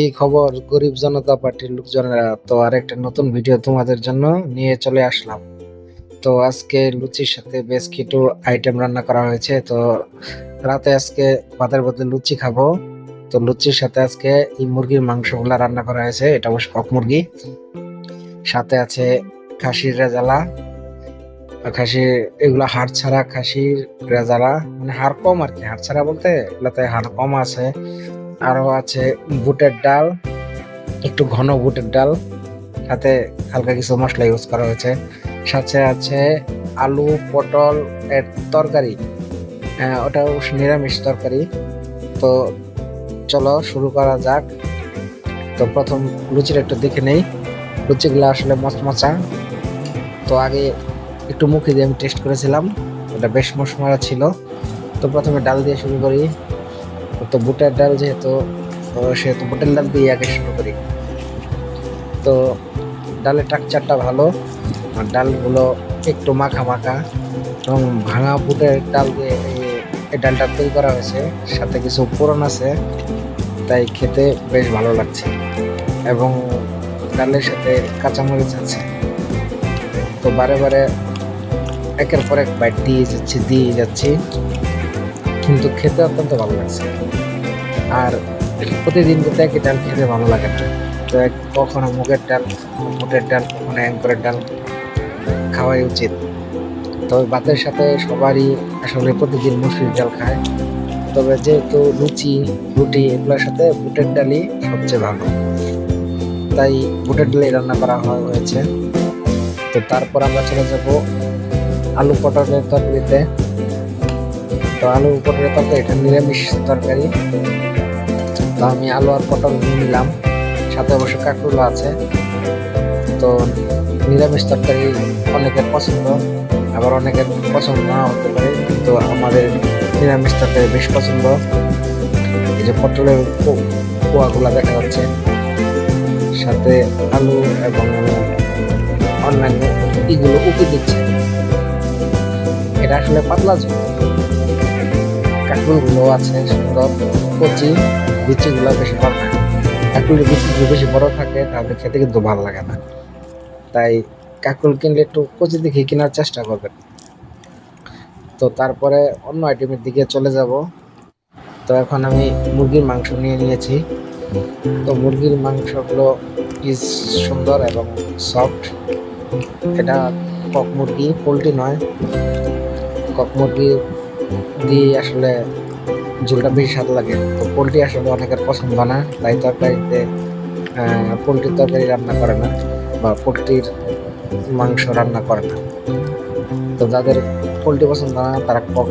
এই খবর গরিব জনতা পার্টির লোকজনেরা, তো আরেকটা নতুন ভিডিও তোমাদের জন্য নিয়ে চলে আসলাম। তো আজকে লুচির সাথে বেশ কিছু আইটেম রান্না করা হয়েছে, তো রাতে আজকে ভাতের বদলে লুচি খাব। তো লুচির সাথে আজকে এই মুরগির মাংসগুলা রান্না করা হয়েছে, এটা অবশ্য কক মুরগি। সাথে আছে খাসির রেজালা। খাসির, এগুলা হাড় ছাড়া খাসির রেজালা মানে হাড় কম আর কি, হাড় ছাড়া বলতে এগুলাতে হাড় কম আছে। আরও আছে বুটের ডাল একটু ঘন বুটের ডাল সাথে হালকা কিছু মশলা ইউজ করা হয়েছে। সাথে আছে আলু পটল এর তরকারি। আহ, ওটা নিরামিষ তরকারি। তো চলো শুরু করা যাক। তো প্রথম লুচির একটু দেখে নেই। লুচিগুলো আসলে মচমচা। তো আগে একটু মুখে দিয়ে আমি টেস্ট করেছিলাম। ওটা বেশ মশমরা ছিল। তো প্রথমে ডাল দিয়ে শুরু করি। তো বুটের ডাল যেহেতু সেহেতু বুটের ডাল দিয়ে আগে শুরু করি। তো ডালের টাকচারটা ভালো, আর ডালগুলো একটু মাখা মাখা এবং ভাঙা বুটের ডাল দিয়ে এই- ডালটা তৈরি করা হয়েছে, সাথে কিছু পুরন আছে, তাই খেতে বেশ ভালো লাগছে। এবং ডালের সাথে কাঁচামরিচ আছে। তো বারে বারে একের পর এক বাইট দিয়ে যাচ্ছি দিয়ে যাচ্ছি। কিন্তু খেতে অত্যন্ত ভালো লাগছে। আর প্রতিদিন কিন্তু একই ডাল খেতে ভালো লাগে না। তো কখনো মুগের ডাল বুটের ডাল কখনো অ্যাঙ্করের ডাল খাওয়াই উচিত। তবে ভাতের সাথে সবারই আসলে প্রতিদিন মুসুরির ডাল খায়। তবে যেহেতু লুচি, রুটি এগুলোর সাথে বুটের ডালই সবচেয়ে ভালো। তাই বুটের ডালই রান্না করা হয়- হয়েছে। তো তারপর আমরা চলে যাব আলু পটলের তরকারিতে। তো আলু পটলের তরকারি, এটা নিরামিষ তরকারি। তো আমি আলু আর পটল নিলাম। সাথে অবশ্য কাঁকরুল আছে। তো নিরামিষ তরকারি অনেকের পছন্দ, আবার অনেকের পছন্দ না হতে পারে। কিন্তু আমাদের নিরামিষ তরকারি বেশ পছন্দ। এই যে পটলের কোয়াগুলা দেখা যাচ্ছে। সাথে আলু এবং অন্যান্য এগুলো উকি দিচ্ছে। এটা আসলে পাতলা ঝোল। কাকুলগুলো আছে সুন্দর কচি, বিচিগুলো বেশি বড় না কাকুলের বিচিগুলো বেশি বড় থাকে, তাহলে খেতে কিন্তু ভালো লাগে না। তাই কাকুল কিনলে একটু কচি দেখে কেনার চেষ্টা করবেন। তো তারপরে অন্য আইটেমের দিকে চলে যাব। তো এখন আমি মুরগির মাংস নিয়ে নিয়েছি। তো মুরগির মাংসগুলো ইজ সুন্দর এবং সফট এটা কক মুরগি, পোলট্রি নয়। কক মুরগি দিয়ে আসলে ঝোলটা বেশি স্বাদ লাগে। তো পোলট্রি আসলে অনেকের পছন্দ না, তাই তরকারিতে পোলট্রির তরকারি রান্না করে না বা পোলট্রির মাংস রান্না করে না। তো যাদের পোলট্রি পছন্দ না, তারা কক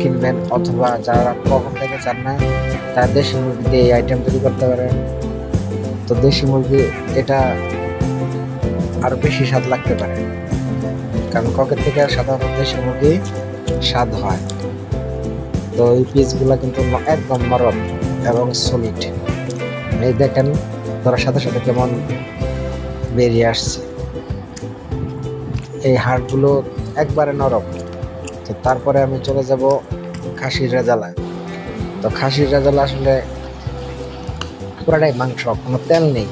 কিনবেন অথবা যারা কখন থেকে চান না, তারা দেশি মুরগি দিয়ে এই আইটেম তৈরি করতে পারেন। তো দেশি মুরগি, এটা আরও বেশি স্বাদ লাগতে পারে। কারণ ককের থেকে সাধারণত দেশি মুরগি স্বাদ হয়। তো এই পিসগুলো কিন্তু একদম নরম এবং সলিড এই দেখেন, ধরার সাথে সাথে কেমন বেরিয়ে আসছে। এই হাড়গুলো একবারে নরম। তো তারপরে আমি চলে যাব খাসির রেজালায়। তো খাসির রেজালা আসলে পুরাটাই মাংস, কোনো তেল নেই।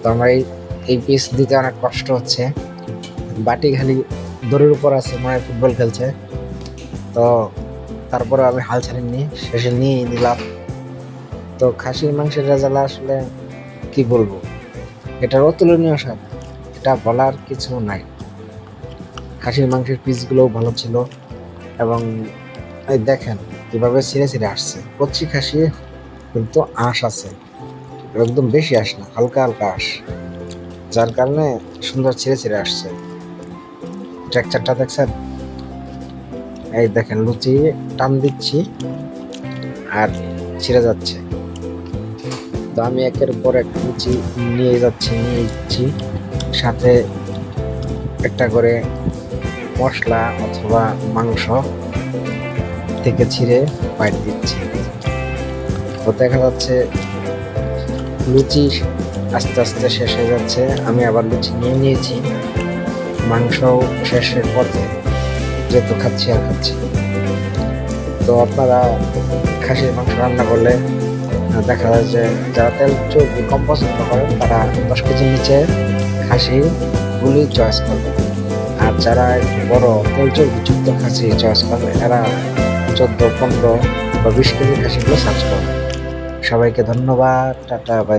তো আমার এই এই পিস দিতে অনেক কষ্ট হচ্ছে। বাটি খালি দড়ির উপর আছে, মনে ফুটবল খেলছে। তো তারপরে আমি হাল ছাড়িনি শেষে নিয়ে নিলাম। তো খাসির মাংসের রেজালা আসলে কি বলব? এটার অতুলনীয় স্বাদ, এটা বলার কিছু নাই। খাসির মাংসের পিসগুলোও ভালো ছিল এবং এই দেখেন কীভাবে ছিঁড়ে ছিঁড়ে আসছে। কচ্ছি খাসি কিন্তু আঁশ আছে একদম বেশি আঁশ না, হালকা হালকা আঁশ, যার কারণে সুন্দর ছিঁড়ে ছিঁড়ে আসছে। টেক্সচারটা দেখছেন? এই দেখেন, লুচি টান দিচ্ছি আর ছিঁড়ে যাচ্ছে। তো আমি একের পর এক লুচি নিয়ে যাচ্ছি নিয়ে যাচ্ছি সাথে একটা করে মশলা অথবা মাংস থেকে ছিঁড়ে বাইট দিচ্ছি। তো দেখা যাচ্ছে লুচি আস্তে আস্তে শেষ হয়ে যাচ্ছে। আমি আবার লুচি নিয়ে নিয়েছি। মাংস শেষের পথে যেহেতু খাচ্ছি আর খাচ্ছি তো আপনারা খাসির মাংস রান্না করলে দেখা যায় যে যারা তেল চর্বি কম পছন্দ করেন, তারা দশ কেজির নিচে খাসি গুলি চয়েস করবে। আর যারা একটু বড় তেল চর্বি যুক্ত খাসি চয়েস করবে, এরা চোদ্দ, পনেরো বা বিশ কেজি খাসিগুলো সার্চ করবে। সবাইকে ধন্যবাদ, টাটা বাই